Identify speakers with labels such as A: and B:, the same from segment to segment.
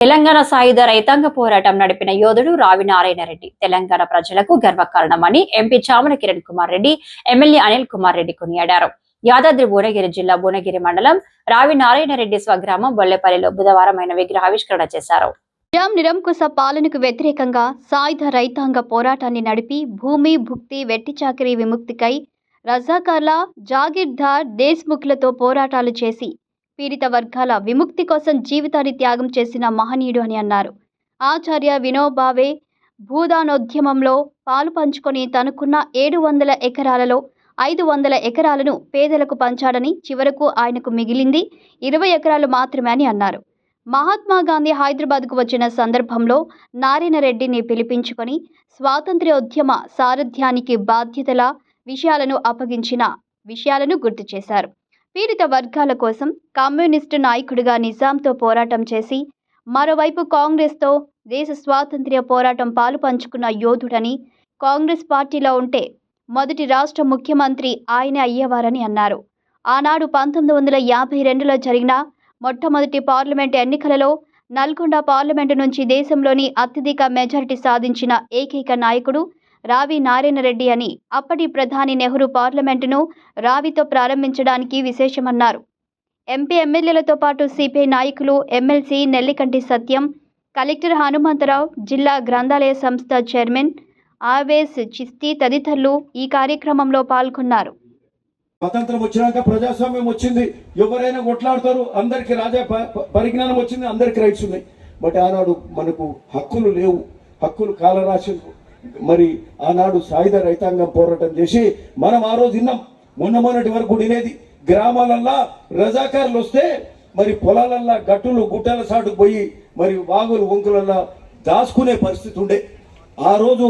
A: తెలంగాణ సాయుధ రైతాంగ పోరాటం నడిపిన యోధుడు రావి నారాయణ రెడ్డి. తెలంగాణ ప్రజలకు గర్వకారణమని ఎంపీ చామల కిరణ్ కుమార్ రెడ్డి ఎమ్మెల్యే అనిల్ కుమార్ రెడ్డి కొనియాడారు. యాదాద్రి భువనగిరి జిల్లా భువనగిరి మండలం రావి నారాయణ రెడ్డి స్వగ్రామం బొల్లెపల్లిలో బుధవారం ఆయన విగ్రహావిష్కరణ చేశారు.
B: నిజాం నిరంకుశ పాలనకు వ్యతిరేకంగా సాయుధ రైతాంగ పోరాటాన్ని నడిపి భూమి భుక్తి వెట్టి చాకరీ విముక్తికై రజాకార్ల జాగీర్దార్ దేశ్ముఖ్లతో పోరాటాలు చేసి పీడిత వర్గాల విముక్తి కోసం జీవితాన్ని త్యాగం చేసిన మహనీయుడు అని అన్నారు. ఆచార్య వినోబావే భూదానోద్యమంలో పాలు పంచుకొని తనకున్న ఏడు వందల ఎకరాలలో ఐదు వందల ఎకరాలను పేదలకు పంచాడని చివరకు ఆయనకు మిగిలింది ఇరవై ఎకరాలు మాత్రమే అని అన్నారు. మహాత్మా గాంధీ హైదరాబాద్కు వచ్చిన సందర్భంలో నారాయణ రెడ్డిని పిలిపించుకొని స్వాతంత్ర్యోద్యమ సారథ్యానికి బాధ్యతల విషయాలను అప్పగించిన విషయాలను గుర్తు చేశారు. పీడిత వర్గాల కోసం కమ్యూనిస్టు నాయకుడిగా నిజాంతో పోరాటం చేసి మరోవైపు కాంగ్రెస్తో దేశ స్వాతంత్ర్య పోరాటం పాలు పంచుకున్న యోధుడని కాంగ్రెస్ పార్టీలో ఉంటే మొదటి రాష్ట్ర ముఖ్యమంత్రి ఆయనే అయ్యేవారని అన్నారు. ఆనాడు పంతొమ్మిది వందల యాభై రెండులో జరిగిన మొట్టమొదటి పార్లమెంట్ ఎన్నికలలో నల్గొండ పార్లమెంటు నుంచి దేశంలోని అత్యధిక మెజారిటీ సాధించిన ఏకైక నాయకుడు రావి నారాయణ రెడ్డి అని అప్పటి ప్రధాని నెహ్రూ పార్లమెంటును రావితో ప్రారంభించడానికి విశేషమన్నారు. ఎంపీ ఎమ్మెల్యేలతో పాటు సిపిఐ నాయకులు ఎమ్మెల్సీ నెల్లికంటి సత్యం కలెక్టర్ హనుమంతరావు జిల్లా గ్రంథాలయ సంస్థ చైర్మన్ ఆవేశ్ చిస్తి తదితరులు ఈ కార్యక్రమంలో పాల్గొన్నారు.
C: స్వతంత్రం వచ్చినాక ప్రజాస్వామ్యం వచ్చింది. ఎవరైనా కొట్లాడతారు అందరికి రాజా పరిజ్ఞానం వచ్చింది అందరికి రైట్స్ ఉన్నాయి. బట్ ఆనాడు మనకు హక్కులు లేవు. హక్కులు కాలరాశులు మరి ఆనాడు సాయుధ రైతాంగం పోరాటం చేసి మనం ఆ రోజు విన్నాం. మొన్న మొన్నటి వరకు వినేది. గ్రామాలల్లా రజాకారులు వస్తే మరి పొలాలల్లా గట్టులు గుట్టల సాటుకు పోయి మరి వాగులు వంకులల్లా దాచుకునే పరిస్థితి ఉండే. ఆ రోజు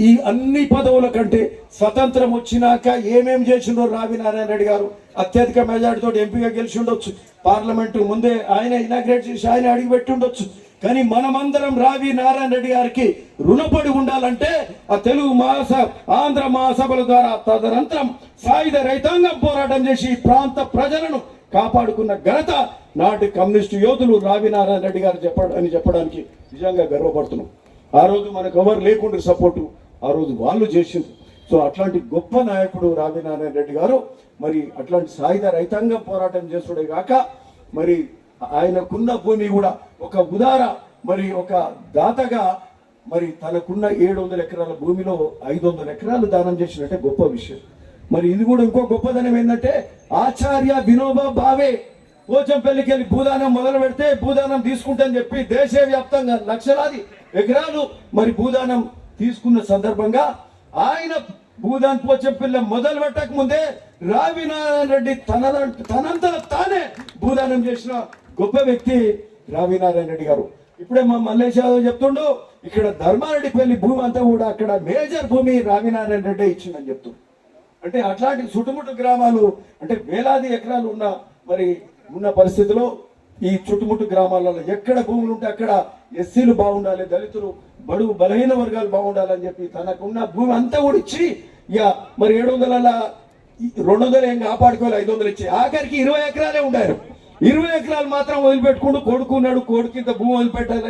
C: ఈ అన్ని పదవుల కంటే స్వతంత్రం వచ్చినాక ఏమేం చేసిండో రావి నారాయణ రెడ్డి గారు అత్యధిక మెజార్టీతో ఎంపీగా గెలిచి ఉండొచ్చు. పార్లమెంటు ముందే ఆయన ఇనాగ్రేట్ చేసి ఆయన అడిగి పెట్టి ఉండొచ్చు. కానీ మనమందరం రావి నారాయణ రెడ్డి గారికి రుణపడి ఉండాలంటే ఆ తెలుగు మహాసభ ఆంధ్ర మహాసభల ద్వారా తదనంతరం సాయుధ రైతాంగం పోరాటం చేసి ప్రాంత ప్రజలను కాపాడుకున్న ఘనత నాటి కమ్యూనిస్టు యోధులు రావి నారాయణ రెడ్డి గారు చెప్ప అని చెప్పడానికి నిజంగా గర్వపడుతున్నాం. ఆ రోజు మనకు ఎవరు లేకుండా సపోర్టు ఆ రోజు వాళ్ళు చేసింది సో అట్లాంటి గొప్ప నాయకుడు రావి నారాయణ రెడ్డి గారు మరి అట్లాంటి సాయుధ రైతాంగం పోరాటం చేస్తుండే కాక మరి ఆయనకున్న భూమి కూడా ఒక ఉదార మరి ఒక దాతగా మరి తనకున్న ఏడు వందల ఎకరాల భూమిలో ఐదు వందల ఎకరాలు దానం చేసినట్టే గొప్ప విషయం. మరి ఇది కూడా ఇంకో గొప్పదనం ఏంటంటే ఆచార్య వినోబా భావే పోచంపల్లికి వెళ్ళి భూదానం మొదలు పెడితే భూదానం తీసుకుంటని చెప్పి దేశవ్యాప్తంగా లక్షలాది ఎకరాలు మరి భూదానం తీసుకున్న సందర్భంగా ఆయన భూదాన్ పోచంపల్లి మొదలు పెట్టక ముందే రావినారాయణ రెడ్డి తన తనంతట తానే భూదానం చేసిన గొప్ప వ్యక్తి రవినారాయణ రెడ్డి గారు. ఇప్పుడే మా మల్లేష్ యాదవ్ చెప్తుండు ఇక్కడ ధర్మారెడ్డిపల్లి భూమి అంతా కూడా అక్కడ మేజర్ భూమి రామినారాయణ రెడ్డి ఇచ్చిందని చెప్తుండు అంటే అట్లాంటి చుట్టుముట్టు గ్రామాలు అంటే వేలాది ఎకరాలు ఉన్న మరి ఉన్న పరిస్థితిలో ఈ చుట్టుముట్టు గ్రామాలలో ఎక్కడ భూములు ఉంటే అక్కడ ఎస్సీలు బాగుండాలి దళితులు బడుగు బలహీన వర్గాలు బాగుండాలని చెప్పి తనకున్న భూమి అంతా కూడా ఇచ్చి ఇక మరి ఏడు వందల రెండు వందలు ఏం కాపాడుకోవాలి ఐదు వందలు ఇచ్చి. ఆఖరికి ఇరవై ఎకరాలే ఉండారు. ఇరవై ఎకరాలు మాత్రం వదిలిపెట్టుకుంటూ కొడుకున్నాడు కొడుకు ఇంత భూమి వదిలిపెట్టాలని